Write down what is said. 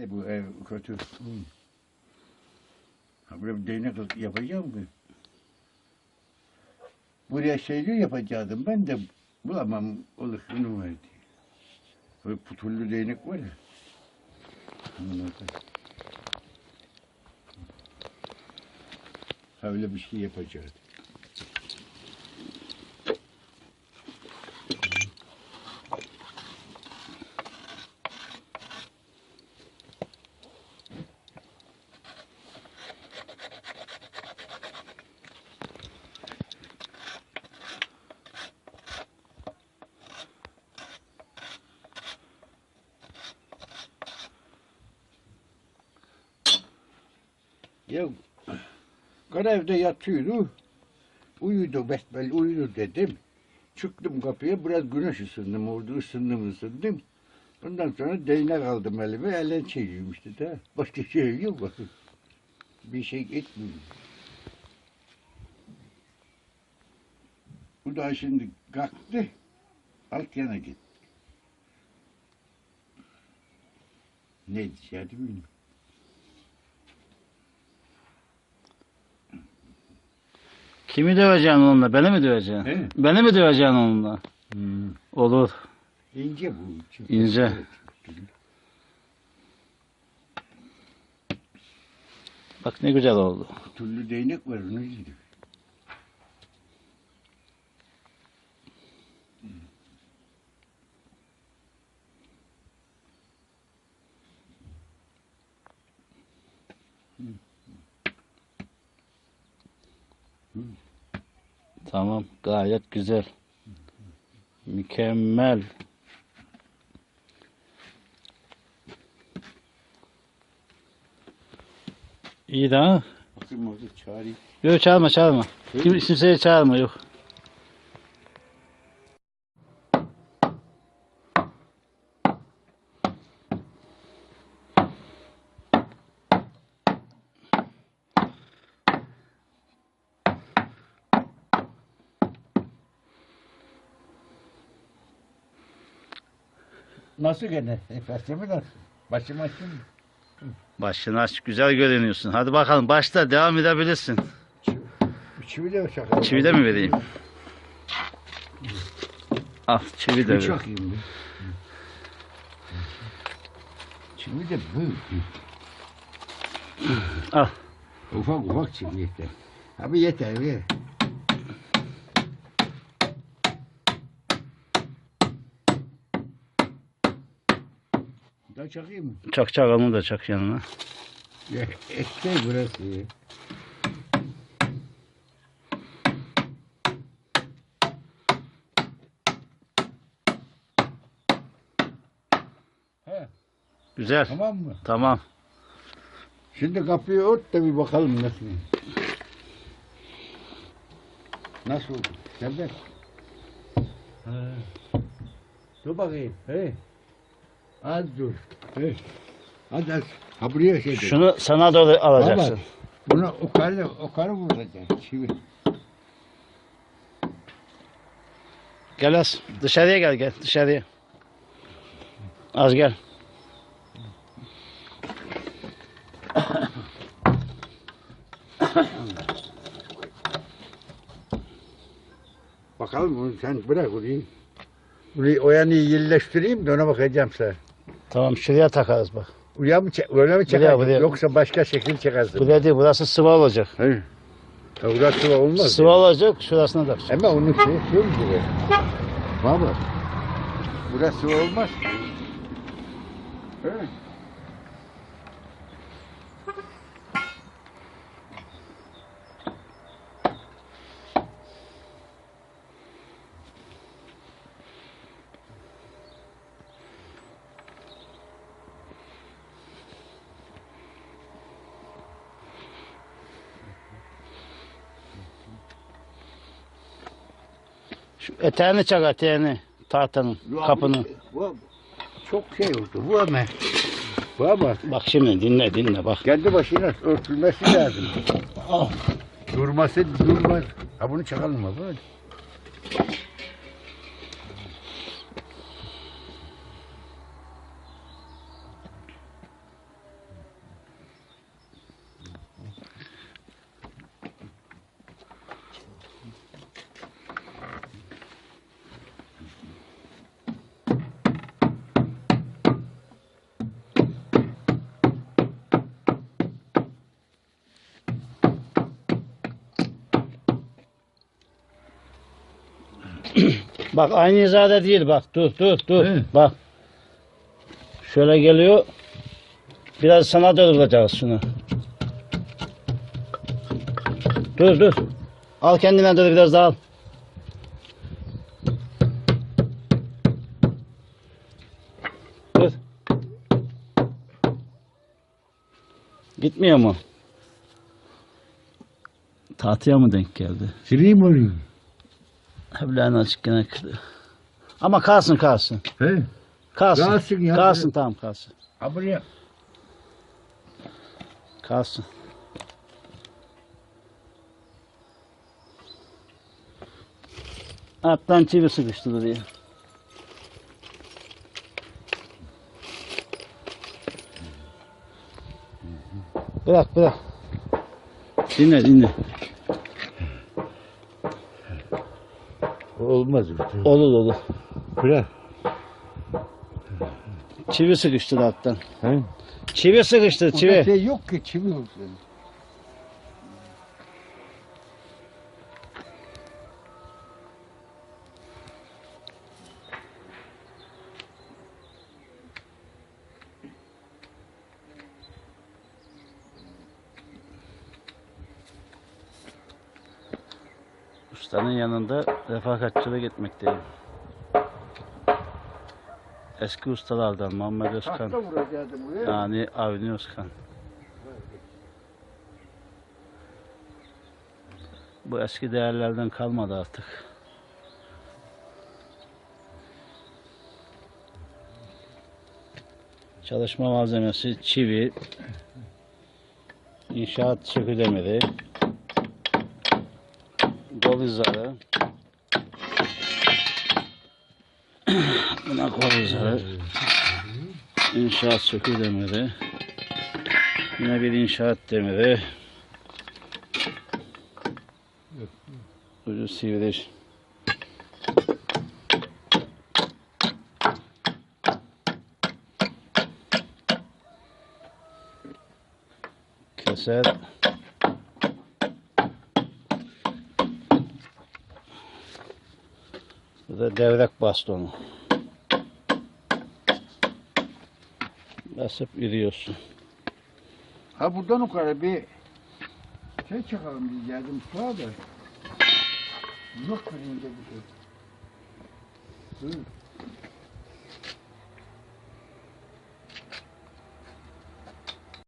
E bu ev kötü. Ha buraya bir değnek yapacağım ki. Buraya şeyli yapacaktım ben de bulamam olur şunu verdi. Böyle putullu değnek var ya. Onlardan. Ha Öyle bir şey yapacaktım. Ya evde yatıyordu. Uyudu besbelli uyudu dedim. Çıktım kapıya biraz güneş ısındım orada ısındım ısındım. Ondan sonra değnek aldım elime elen çekiyorum işte de. Başka şey yok bakın. Bir şey etmiyor. Bu da şimdi kalktı. Alt yana gitti. Ne diyeceğini bilmiyorum. Kimi döveceksin onunla? Beni mi döveceksin? He. Beni mi döveceksin onunla? Olur. İnce bu. çok İnce. Bak ne güzel oldu. Türlü değnek var onu yedim. Tamam. Gayet güzel. Mükemmel. İyi de ha. Bakayım orada çağırayım. Yok çağırma çağırma. Kim, çağırma yok. Nasıl gene? Efesimi nasıl? Başım açtım. Başını aç güzel görünüyorsun. Hadi bakalım başla devam edebilirsin. Çivi de çakalım. Çivi de mi vereyim? Al çivi de ver. Çakayım ben. Çivi de büyük. Al. Ufak ufak çivi yeter. Abi yeter ye. Daha çakayım mı? Çak çak onu da çak yanına. Ya, Eski burası. He, Güzel. tamam mı? Tamam. Şimdi kapıyı ört da bir bakalım nasıl. Nasıl oldu? Ha. Dur bakayım. Hey. Az dur. Hey. Az az. Ha buraya şey de. Şunu sana doğru alacaksın. Buna o karı, o karı vuracaksın. Çivi. Gel az. Dışarıya gel gel dışarıya. Az gel. Bakalım onu sen bırak orayı. Burayı o yanı yerleştireyim de ona bakacağım sen. Tamam şuraya takarız bak. Buraya mı öyle mi buraya. Yoksa başka şekil çekersin. Buraya değil burası sıva olacak. He. Ya burası sıva olmaz. Sıva olacak şurasına tak. Ama onun şey yok gibi. Baba. Burası sıva olmaz. He. Şu eteğini çak eteğini. Tahtanın, kapının. Bu çok şey oldu. Bu ama. Bu ama Bak şimdi dinle dinle bak. kendi başına örtülmesi lazım. Durması durmaz. Ha bunu çakalım mı? Bak aynı hizada değil bak dur dur dur. He. Bak. Şöyle geliyor. Biraz sana doğrulacağız şunu. Dur dur. Al kendine dur biraz daha al. Dur. Gitmiyor mu? Tahtıya mı denk geldi? Sileyim onu. Evlerini açık gene kırdı. Ama kalsın kalsın. He? Kalsın. Kalsın ya. Kalsın tamam kalsın. Ha buraya. Kalsın. Alttan çivi sıkıştı buraya. Bırak bırak. Dinle dinle. Olmaz. Olur olur. Bırak. Çivi sıkıştı alttan. He? Çivi sıkıştı Burada çivi. şey yok ki çivi olsun. Ustanın yanında refakatçılık etmekteyim. Eski ustalardan Muhammed Özkan. Yani Avni Özkan. Bu eski değerlerden kalmadı artık. Çalışma malzemesi çivi, inşaat sökü demiri, kol izarı, buna kol izarı, inşaat sökü demiri, yine bir inşaat demiri, ucu sivri keser Bu da devrek bastonu. Basıp yürüyorsun. Ha buradan yukarı bir şey çakalım diyecektim sağa da. Yok bir şey. Hı.